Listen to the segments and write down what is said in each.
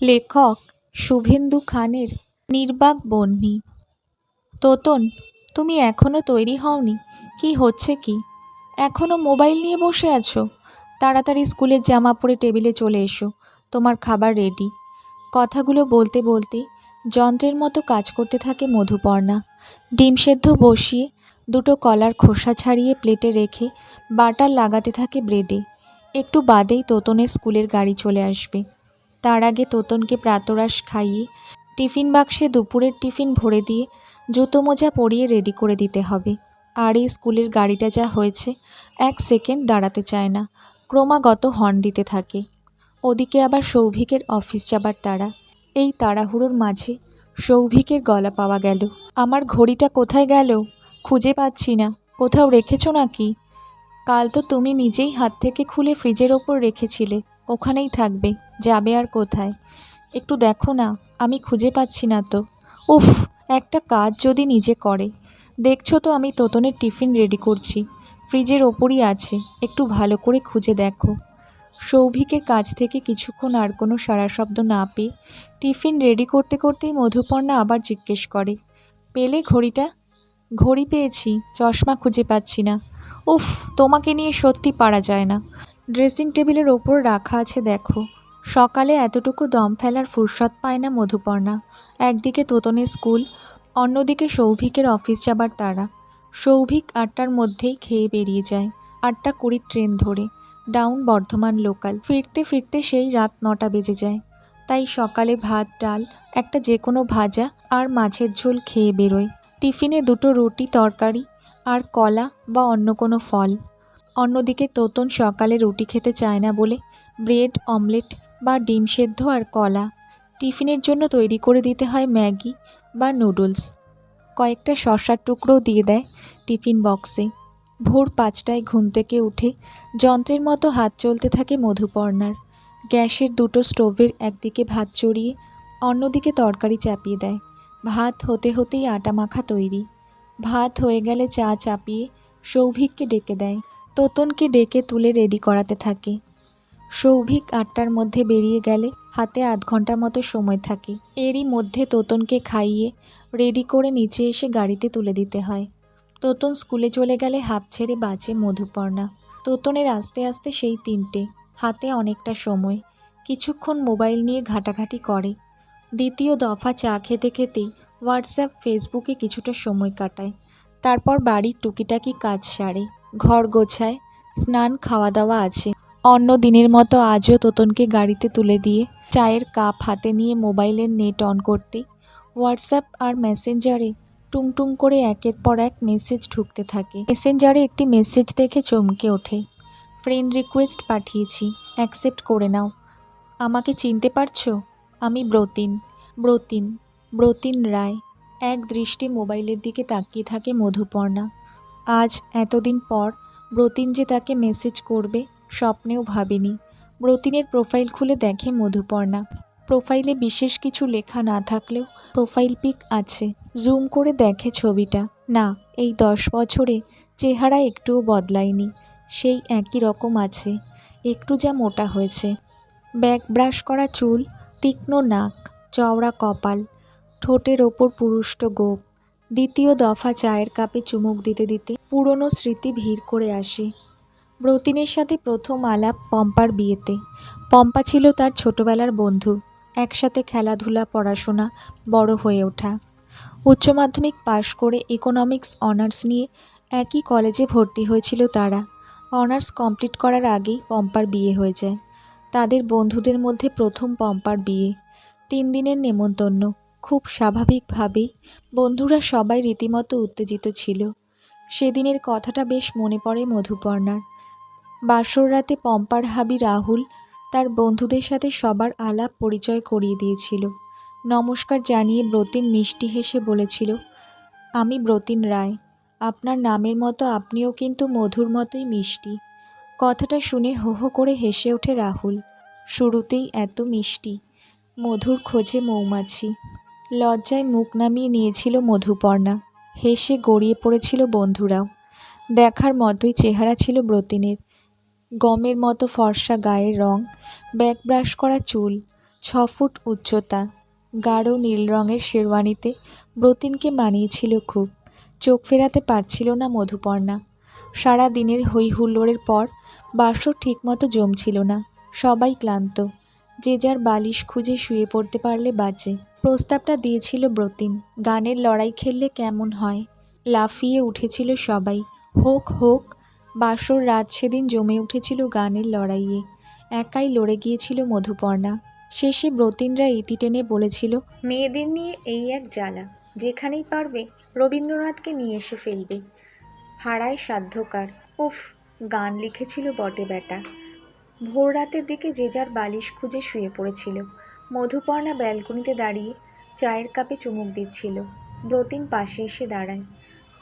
লেখক শুভেন্দু খানের নির্বাক বন্যি তোতন, তুমি এখনও তৈরি হওনি? কি হচ্ছে কি? এখনও মোবাইল নিয়ে বসে আছো? তাড়াতাড়ি স্কুলের জামা পরে টেবিলে চলে এসো, তোমার খাবার রেডি। কথাগুলো বলতে বলতে যন্ত্রের মতো কাজ করতে থাকে মধুপর্ণা। ডিম সেদ্ধ বসিয়ে দুটো কলার খোসা ছাড়িয়ে প্লেটে রেখে বাটার লাগাতে থাকে ব্রেডে। একটু বাদেই তোতনের স্কুলের গাড়ি চলে আসবে। তার আগে তোতনকে প্রাতরাশ খাইয়ে টিফিন বাক্সে দুপুরের টিফিন ভরে দিয়ে জুতো মোজা পরিয়ে রেডি করে দিতে হবে। আর এই স্কুলের গাড়িটা যা হয়েছে, এক সেকেন্ড দাঁড়াতে চায় না। ক্রমাগত হর্ন দিতে থাকে। ওদিকে আবার সৌভিকের অফিস যাবার তারা এই তাড়াহুড়োর মাঝে সৌভিকের গলা পাওয়া গেল। আমার ঘড়িটা কোথায় গেল? খুঁজে পাচ্ছি না। কোথাও রেখেছো নাকি? কাল তো তুমি নিজেই হাত থেকে খুলে ফ্রিজের ওপর রেখেছিলে। ওখানেই থাকবে, যাবে আর কোথায়? একটু দেখো না, আমি খুঁজে পাচ্ছি না তো। উফ, একটা কাজ যদি নিজে করে। দেখছ তো আমি তোতনের টিফিন রেডি করছি। ফ্রিজের ওপরই আছে, একটু ভালো করে খুঁজে দেখো। সৌভিকের কাছ থেকে কিছুক্ষণ আর কোনো সারা শব্দ না পেয়ে টিফিন রেডি করতে করতেই মধুপর্ণা আবার জিজ্ঞেস করে, পেলে ঘড়িটা? ঘড়ি পেয়েছি, চশমা খুঁজে পাচ্ছি না। উফ, তোমাকে নিয়ে সত্যি পারা যায় না। ড্রেসিং টেবিলের ওপর রাখা আছে, দেখো। সকালে এতটুকু দম ফেলার ফুরসত পায় না মধুপর্ণা। একদিকে তোতনের স্কুল, অন্যদিকে সৌভিকের অফিস যাবার তারা সৌভিক আটটার মধ্যেই খেয়ে বেরিয়ে যায়, আটটা কুড়ির ট্রেন ধরে। Down Bardhaman local. ফিরতে ফিরতে সেই রাত নটা বেজে যায়। তাই সকালে ভাত, ডাল, একটা যে কোনো ভাজা আর মাছের ঝোল খেয়ে বেরোয়। টিফিনে দুটো রুটি, তরকারি আর কলা বা অন্য কোনো ফল। অন্যদিকে তোতন সকালে রুটি খেতে চায় না বলে ব্রেড, অমলেট বা ডিম সেদ্ধ আর কলা টিফিনের জন্য তৈরি করে দিতে হয় ম্যাগি বা নুডলস। কয়েকটা শশার টুকরো দিয়ে দেয় টিফিন বক্সে। ভোর পাঁচটায় ঘুম থেকে উঠে যন্ত্রের মতো হাত চলতে থাকে মধুপর্ণার। গ্যাসের দুটো স্টোভের একদিকে ভাত চড়িয়ে অন্যদিকে তরকারি চাপিয়ে দেয়। ভাত হতে হতেই আটা মাখা তৈরি। ভাত হয়ে গেলে চা চাপিয়ে সৌভিককে ডেকে দেয়। তোতনকে ডেকে তুলে রেডি করাতে থাকে। সৌভিক আটটার মধ্যে বেরিয়ে গেলে হাতে আধ ঘণ্টা মতো সময় থাকে। এরই মধ্যে তোতনকে খাইয়ে রেডি করে নিচে এসে গাড়িতে তুলে দিতে হয়। তোতন স্কুলে চলে গেলে হাফ ছেড়ে বাঁচে মধুপর্ণা। তোতনের আস্তে আস্তে সেই তিনটে, হাতে অনেকটা সময়। কিছুক্ষণ মোবাইল নিয়ে ঘাটাঘাটি করে। দ্বিতীয় দফা চা খেতে খেতেই হোয়াটসঅ্যাপ, ফেসবুকে কিছুটা সময় কাটায়। তারপর বাড়ির টুকিটাকি কাজ সারে। ঘর গোছায়, স্নান খাওয়া দাওয়া আছে। অন্য দিনের মতো আজও তোতনকে গাড়িতে তুলে দিয়ে চায়ের কাপ হাতে নিয়ে মোবাইলের নেট অন করতেই হোয়াটসঅ্যাপ আর মেসেঞ্জারে টুংটুং করে একের পর এক মেসেজ ঢুকতে থাকে। মেসেঞ্জারে একটি মেসেজ দেখে চমকে ওঠে, ফ্রেন্ড রিকোয়েস্ট পাঠিয়েছি, অ্যাকসেপ্ট করে নাও। আমাকে চিনতে পারছ? আমি ব্রতিন ব্রতিন ব্রতিন রায়। এক দৃষ্টি মোবাইলের দিকে তাকিয়ে থাকে মধুপর্ণা। আজ এতদিন পর ব্রতিন যে তাকে মেসেজ করবে স্বপ্নেও ভাবেনি। ব্রতিনের প্রোফাইল খুলে দেখে মধুপর্ণা। প্রোফাইলে বিশেষ কিছু লেখা না থাকলেও প্রোফাইল পিক আছে। জুম করে দেখে ছবিটা। না, এই দশ বছরে চেহারা একটুও বদলায়নি। সেই একই রকম আছে। একটু যা মোটা হয়েছে। ব্যাক ব্রাশ করা চুল, তীক্ষ্ণ নাক, চওড়া কপাল, ঠোঁটের ওপর পুরুষ্ট গোপ। দ্বিতীয় দফা চায়ের কাপে চুমুক দিতে দিতে পুরনো স্মৃতি ভিড় করে আসে। ব্রতিনের সাথে প্রথম আলাপ পম্পার বিয়েতে। পম্পা ছিল তার ছোটবেলার বন্ধু, একসাথে খেলাধুলা, পড়াশোনা, বড় হয়ে ওঠা। উচ্চ মাধ্যমিক পাশ করে ইকোনমিক্স, অনার্স নিয়ে একই কলেজে ভর্তি হয়েছিল তারা। অনার্স কমপ্লিট করার আগেই পম্পার বিয়ে হয়ে যায়। তাদের বন্ধুদের মধ্যে প্রথম পম্পার বিয়ে। তিন দিনের নেমন্তন্ন। খুব স্বাভাবিকভাবেই বন্ধুরা সবাই রীতিমতো উত্তেজিত ছিল। সেদিনের কথাটা বেশ মনে পড়ে মধুপর্ণার। বাসর রাতে পম্পার হাবি রাহুল তার বন্ধুদের সাথে সবার আলাপ পরিচয় করিয়ে দিয়েছিল। নমস্কার জানিয়ে ব্রতিন মিষ্টি হেসে বলেছিল, আমি ব্রতিন রায়। আপনার নামের মতো আপনিও কিন্তু মধুর মতোই মিষ্টি। কথাটা শুনে হো হো করে হেসে ওঠে রাহুল। শুরুতেই এত মিষ্টি। মধুর খোঁজে মৌমাছি। লজ্জায় মুখ নামিয়ে নিয়েছিল মধুপর্ণা। হেসে গড়িয়ে পড়েছিল বন্ধুরাও। দেখার মতোই চেহারা ছিল ব্রতিনের। গমের মতো ফর্সা গায়ের রং, ব্যাক ব্রাশ করা চুল, ছ ফুট উচ্চতা, গাঢ় নীল রঙের শেরওয়ানিতে ব্রতিনকে মানিয়েছিল খুব। চোখ ফেরাতে পারছিল না মধুপর্ণা। সারা দিনের হই হুল্লোড়ের পর বাসর ঠিকমতো জমছিল না। সবাই ক্লান্ত। যে যার বালিশ খুঁজে শুয়ে পড়তে পারলে বাঁচে। প্রস্তাবটা দিয়েছিল ব্রতিন। গানের লড়াই খেললে কেমন হয়? লাফিয়ে উঠেছিল সবাই। হোক হোক বাসর রাত সেদিন জমে উঠেছিল গানের লড়াইয়ে। একাই লড়ে গিয়েছিল মধুপর্ণা। শেষে ব্রতিনরা ইতি টেনে বলেছিল, মেয়েদের নিয়ে এই এক জ্বালা, যেখানেই পারবে রবীন্দ্রনাথকে নিয়ে এসে ফেলবে। হারায় সাধ্যকার। উফ, গান লিখেছিল বটে বেটা ভোর রাতের দিকে যে যার বালিশ খুঁজে শুয়ে পড়েছিল। মধুপর্ণা ব্যালকনিতে দাঁড়িয়ে চায়ের কাপে চুমুক দিচ্ছিল। ব্রতিন পাশে এসে দাঁড়ায়।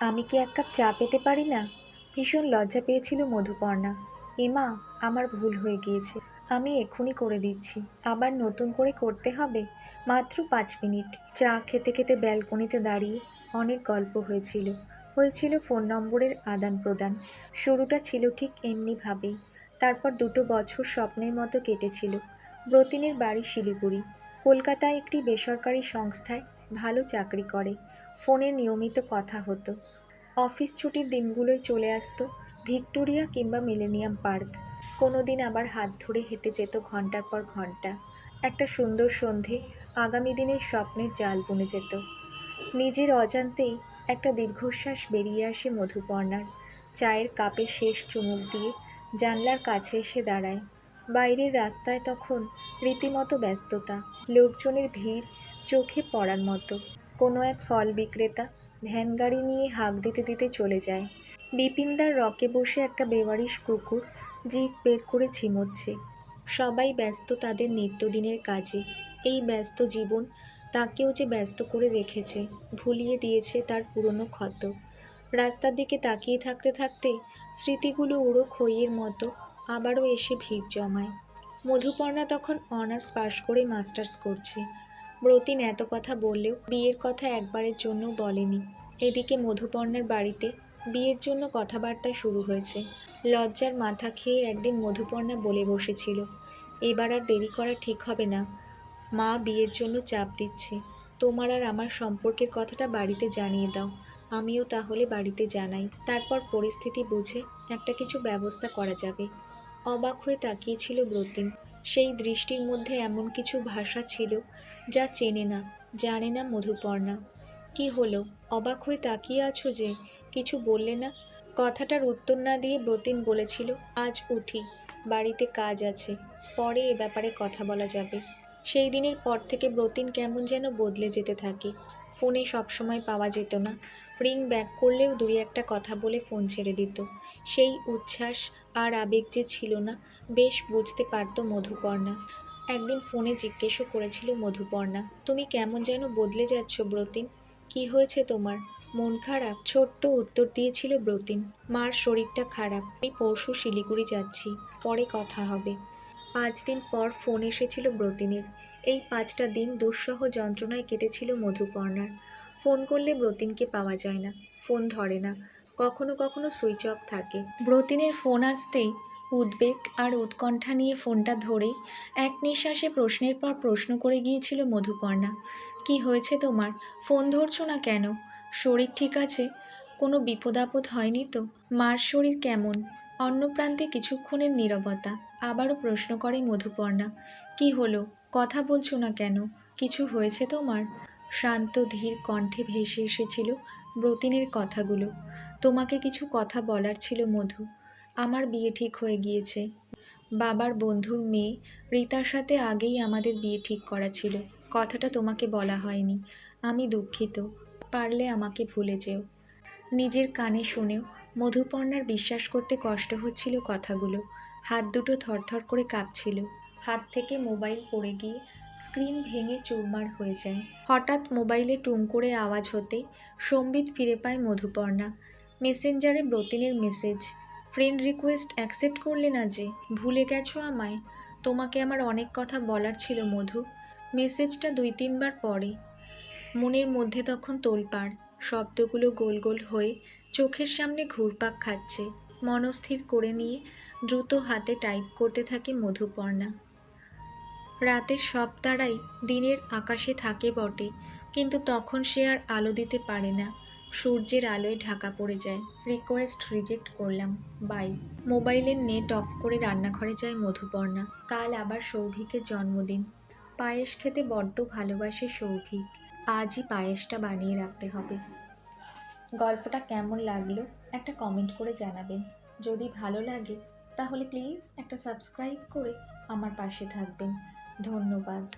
আমি কি এক কাপ চা পেতে পারি না? ভীষণ লজ্জা পেয়েছিল মধুপর্ণা। এমা, আমার ভুল হয়ে গিয়েছে। আমি এক্ষুনি করে দিচ্ছি। আবার নতুন করে করতে হবে? মাত্র পাঁচ মিনিট। চা খেতে খেতে ব্যালকনিতে দাঁড়িয়ে অনেক গল্প হয়েছিল। হয়েছিল ফোন নম্বরের আদান প্রদান শুরুটা ছিল ঠিক এমনিভাবেই। তারপর দুটো বছর স্বপ্নের মতো কেটেছিল। ব্রতিনের বাড়ি শিলিগুড়ি। কলকাতায় একটি বেসরকারি সংস্থায় ভালো চাকরি করে। ফোনে নিয়মিত কথা হতো। অফিস ছুটির দিনগুলোয় চলে আসতো ভিক্টোরিয়া কিংবা মিলেনিয়াম পার্ক। কোনো দিন আবার হাত ধরে হেঁটে যেত ঘণ্টার পর ঘণ্টা একটা সুন্দর সন্ধে আগামী দিনের স্বপ্নের জাল বুনে যেত। নিজের অজান্তেই একটা দীর্ঘশ্বাস বেরিয়ে আসে মধুপর্ণার। চায়ের কাপে শেষ চুমুক দিয়ে জানলার কাছে এসে দাঁড়ায়। বাইরের রাস্তায় তখন রীতিমতো ব্যস্ততা, লোকজনের ভিড়, চোখে পড়ার মতো। কোনো এক ফল বিক্রেতা ভ্যান গাড়ি নিয়ে হাঁক দিতে দিতে চলে যায়। বিপিনদার রকে বসে একটা বেওয়ারিশ কুকুর জিভ বের করে ঝিমোচ্ছে সবাই ব্যস্ত তাদের নিত্যদিনের কাজে। এই ব্যস্ত জীবন তাকেও যে ব্যস্ত করে রেখেছে, ভুলিয়ে দিয়েছে তার পুরনো ক্ষত। রাস্তার দিকে তাকিয়ে থাকতে থাকতে স্মৃতিগুলো উড়ো খইয়ের মতো আবারও এসে ভিড় জমায়। মধুপর্ণা তখন অনার্স পাশ করে মাস্টার্স করছে। ব্রতিন এত কথা বললেও বিয়ের কথা একবারের জন্য বলেনি। এদিকে মধুপর্ণার বাড়িতে বিয়ের জন্য কথাবার্তা শুরু হয়েছে। লজ্জার মাথা খেয়ে একদিন মধুপর্ণা বলে বসেছিল, এবার আর দেরি করা ঠিক হবে না। মা বিয়ের জন্য চাপ দিচ্ছে। তোমার আর আমার সম্পর্কের কথাটা বাড়িতে জানিয়ে দাও। আমিও তাহলে বাড়িতে জানাই। তারপর পরিস্থিতি বুঝে একটা কিছু ব্যবস্থা করা যাবে। অবাক হয়ে তাকিয়েছিল ব্রতিন। সেই দৃষ্টির মধ্যে এমন কিছু ভাষা ছিল যা চেনে না, জানে না মধুপর্ণা। কি হলো? অবাক হয়ে তাকিয়ে আছো যে কিছু বললে না? কথাটার উত্তর না দিয়ে ব্রতিন বলেছিল, আজ উঠি, বাড়িতে কাজ আছে, পরে এ ব্যাপারে কথা বলা যাবে। সেই দিনের পর থেকে ব্রতিন কেমন যেন বদলে যেতে থাকে। ফোনে সবসময় পাওয়া যেত না। রিং ব্যাক করলেও দুই একটা কথা বলে ফোন ছেড়ে দিত। সেই উচ্ছ্বাস আর আবেগ যে ছিল না, বেশ বুঝতে পারত মধুপর্ণা। একদিন ফোনে জিজ্ঞেসও করেছিল মধুপর্ণা, তুমি কেমন যেন বদলে যাচ্ছ ব্রতিন? কি হয়েছে তোমার? মন খারাপ? ছোট্ট উত্তর দিয়েছিল ব্রতিন, মার শরীরটা খারাপ। আমি পরশু শিলিগুড়ি যাচ্ছি, পরে কথা হবে। পাঁচ দিন পর ফোন এসেছিল ব্রতিনের। এই পাঁচটা দিন দুঃসহ যন্ত্রণায় কেটেছিল মধুপর্ণার। ফোন করলে ব্রতিনকে পাওয়া যায় না, ফোন ধরে না, কখনো কখনো সুইচ অফ থাকে। ব্রতিনের ফোন আসতেই উদ্বেগ আর উৎকণ্ঠা নিয়ে ফোনটা ধরেই এক নিঃশ্বাসে প্রশ্নের পর প্রশ্ন করে গিয়েছিল মধুপর্ণা, কি হয়েছে তোমার? ফোন ধরছো না কেন? শরীর ঠিক আছে? কোনো বিপদ আপদ হয়নি তো? মার শরীর কেমন? অন্য প্রান্তে কিছুক্ষণের নীরবতা। আবারও প্রশ্ন করে মধুপর্ণা, কি হলো? কথা বলছো না কেন? কিছু হয়েছে তোমার? শান্ত, ধীর কণ্ঠে ভেসে এসেছিল ব্রতিনের কথাগুলো। তোমাকে কিছু কথা বলার ছিল মধু। আমার বিয়ে ঠিক হয়ে গিয়েছে। বাবার বন্ধুর মেয়ে রীতার সাথে আগেই আমাদের বিয়ে ঠিক করা ছিল। কথাটা তোমাকে বলা হয়নি। আমি দুঃখিত। পারলে আমাকে ভুলে যেও। নিজের কানে শুনেও মধুপর্ণার বিশ্বাস করতে কষ্ট হচ্ছিল কথাগুলো। হাত দুটো থরথর করে কাঁপছিল। হাত থেকে মোবাইল পড়ে গিয়ে স্ক্রিন ভেঙে চুরমার হয়ে যায়। হঠাৎ মোবাইলে টুং করে আওয়াজ হতে সম্বিত ফিরে পায় মধুপর্ণা। মেসেঞ্জারে ব্রতিনের মেসেজ, ফ্রেন্ড রিকোয়েস্ট অ্যাকসেপ্ট করলে না যে? ভুলে গেছো আমায়? তোমাকে আমার অনেক কথা বলার ছিল মধু। মেসেজটা দুই তিনবার পরে মনের মধ্যে তখন তোলপাড়, শব্দগুলো গোল গোল হয়ে চোখের সামনে ঘুরপাক খাচ্ছে। মনস্থির করে নিয়ে দ্রুত হাতে টাইপ করতে থাকে মধুপর্ণা। রাতের সব তারাই দিনের আকাশে থাকে বটে, কিন্তু তখন সে আর আলো দিতে পারে না। সূর্যের আলোয় ঢাকা পড়ে যায়। রিকোয়েস্ট রিজেক্ট করলাম। বাই। মোবাইলের নেট অফ করে রান্নাঘরে যায় মধুপর্ণা। কাল আবার সৌভিকের জন্মদিন। পায়েস খেতে বড্ড ভালোবাসে সৌভিক। আজই পায়েসটা বানিয়ে রাখতে হবে। গল্পটা কেমন লাগল একটা কমেন্ট করে জানাবেন। যদি ভালো লাগে, তাহলে প্লিজ একটা সাবস্ক্রাইব করে আমার পাশে থাকবেন। ধন্যবাদ।